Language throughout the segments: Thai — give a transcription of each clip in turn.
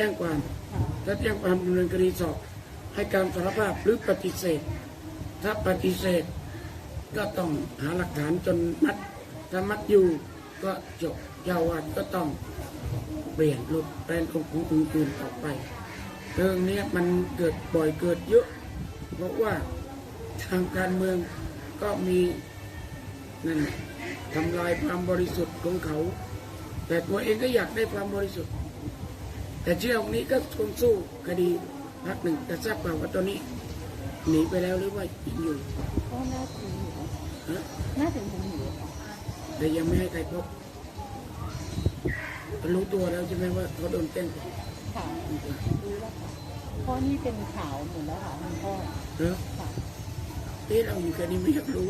แจ้งความ ถ้าแจ้งความดำเนินคดีสอบ ให้การสารภาพหรือปฏิเสธ ถ้าปฏิเสธ ก็ต้องหาหลักฐานจนมัดถ้ามัดอยู่ก็จบเจ้าวัดก็ต้องเปลี่ยนรูปแปลงองค์ของอื่นๆต่อไป เรื่องนี้มันเกิดบ่อยเกิดเยอะ เพราะว่าทางการเมืองก็มีนั่นทำลายความบริสุทธิ์ของเขา แต่ตัวเองก็อยากได้ความบริสุทธิ์ แต่เชื่อองค์นี้ก็คงสู้คดีพักหนึ่งแต่ทราบเปล่าว่าตอนนี้หนีไปแล้วหรือว่ายังอยู่ก็น่าถึงอยู่ฮะน่าถึงถึงอยู่ค่ะแต่ยังไม่ให้ใครพบรู้ตัวแล้วใช่ไหมว่าเขาโดนแจ้งความค่ะรู้แล้วค่ะเพราะนี่เป็นข่าวหมดแล้วค่ะคุณพ่อเออค่ะเอ๊ะเราอยู่แค่นี้ไม่อยากรู้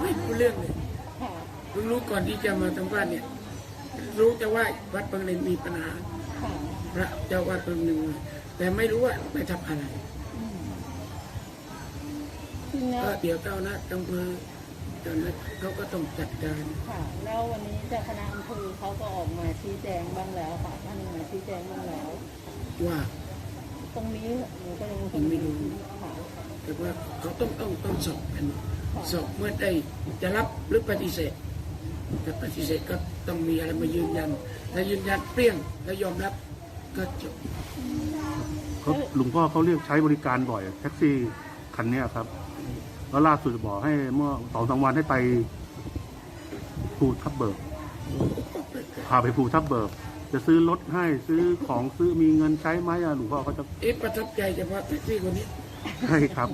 ไม่รู้เรื่องเลยค่ะเพิ่งรู้ก่อนที่จะมาทำบ้านเนี่ย รู้แต่ว่าวัดบางเลนมีปัญหาค่ะพระเจ้าวัดองค์หนึ่งแต่ไม่รู้ว่าไปทำอะไรอืมจริงแล้วก็เดี๋ยวเจ้าหน้าอำเภอเจ้าหน้าเขาก็ต้องจัดการค่ะ แล้ววันนี้เจ้าคณะอำเภอเขาก็ออกมาชี้แจงบ้างแล้วค่ะท่านมาชี้แจงบ้างแล้ว ว่า ตรงนี้หนูก็ยังผมไม่รู้ค่ะแต่ว่าเขาต้องต้องต้องสอบกันสอบเมื่อได้จะรับหรือปฏิเสธ ถ้าปฏิเสธก็ต้องมีอะไรมายืนยัน ถ้ายืนยันเปรี้ยงแล้วยอมรับก็จบเขาหลวงพ่อเขาเรียกใช้บริการบ่อย แท็กซี่คันเนี้ยครับ แล้วล่าสุดบอกให้เมื่อสองสามวันให้ไปภูทับเบิกพาไปภูทับเบิก จะซื้อรถให้ซื้อของซื้อมีเงินใช้ไหมอะหลวงพ่อเขาจะเอ๊ะประทับใจเฉพาะแท็กซี่คนนี้ให้ครับ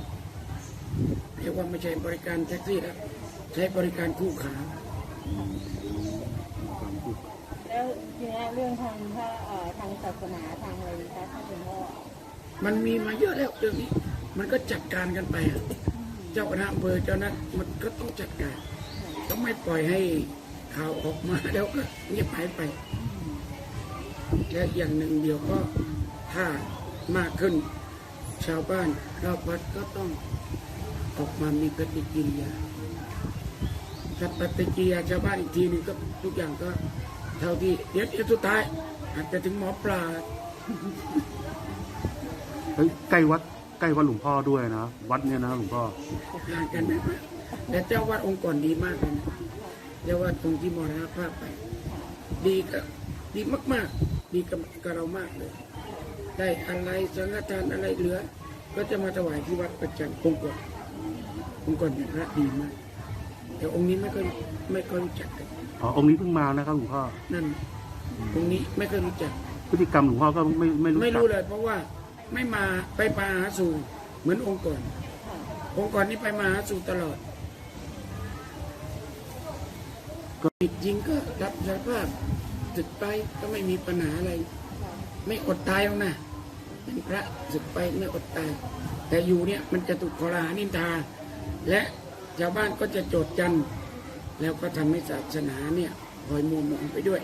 เรียกว่าไม่ใช่บริการแท็กซี่แล้วใช้บริการคู่ขา แล้วทีนี้เรื่องทางพระเอ่อทางศาสนาทางอะไรคะท่านคุณพ่อมันมีมาเยอะแล้วเรื่องนี้ มันก็จัดการกันไปอะเจ้าคณะอำเภอเจ้านั้นมันก็ต้องจัดการ ต้องไม่ปล่อยให้ข่าวออกมาแล้วก็เงียบหายไปและอย่างหนึ่งเดียวก็ถ้ามากขึ้น ชาวบ้านรอบวัดก็ต้องออกมามีปฏิกิริยา ถ้าปฏิกิริยาชาวบ้านอีกทีหนึงก็ทุกอย่างก็เท่าที่เดี๋ยวเดี๋ยวสุดท้าย อาจจะถึงหมอปลาเฮ้ยใกล้วัดใกล้วัดหลวงพ่อด้วยนะ วัดเนี่ยนะหลวงพ่อ ห่างกันไม่มากแต่เจ้าวัดองค์ก่อนดีมากเลยนะเจ้าวัดองค์ที่มรณภาพไป ดีกับดีมากๆ ดีกับกับเรามากเลย ได้อะไรสังฆทานอะไรเหลือ ก็จะมาถวายที่วัดประจำองค์ก่อนองค์ก่อนเป็นพระดีมาก แต่องค์นี้ไม่ค่อยไม่ค่อยรู้จักกันอ๋อองค์นี้เพิ่งมานะครับหลวงพ่อนั่นองค์นี้ไม่ค่อยรู้จัก พฤติกรรมหลวงพ่อก็ไม่ไม่รู้ไม่จักรู้เลย เพราะว่าไม่มาไปมาหาสู่เหมือนองค์ก่อนค่ะองค์ก่อนนี้ไปมาหาสู่ตลอดก็ผิดจริงก็รับสารภาพศึกไปก็ไม่มีปัญหาอะไรค่ะไม่อดตายหรอกนะเป็นพระศึกไปไม่อดตาย แต่อยู่เนี่ยมันจะถูกขอรหานินทา และ ชาวบ้านก็จะโจดจันแล้วก็ทำให้ศาสนาเนี่ยพลอยมัวหมองไปด้วย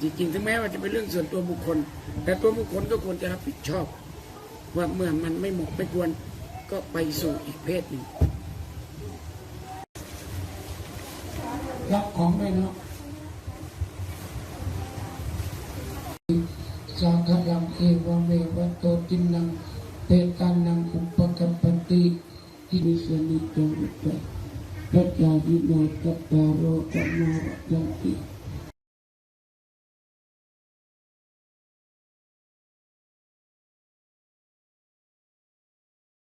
จริงๆ ถึงแม้ว่าจะเป็นเรื่องส่วนตัวบุคคล แต่ตัวบุคคลก็ควรจะรับผิดชอบ ว่าเมื่อมันไม่เหมาะไม่ควรก็ไปสู่อีกเพศหนึ่งรับของได้เนาะสังฆังเอวังเววัตโตตินังเตตันังอุปกัปปติ ทินิสนิจงอุปปัจ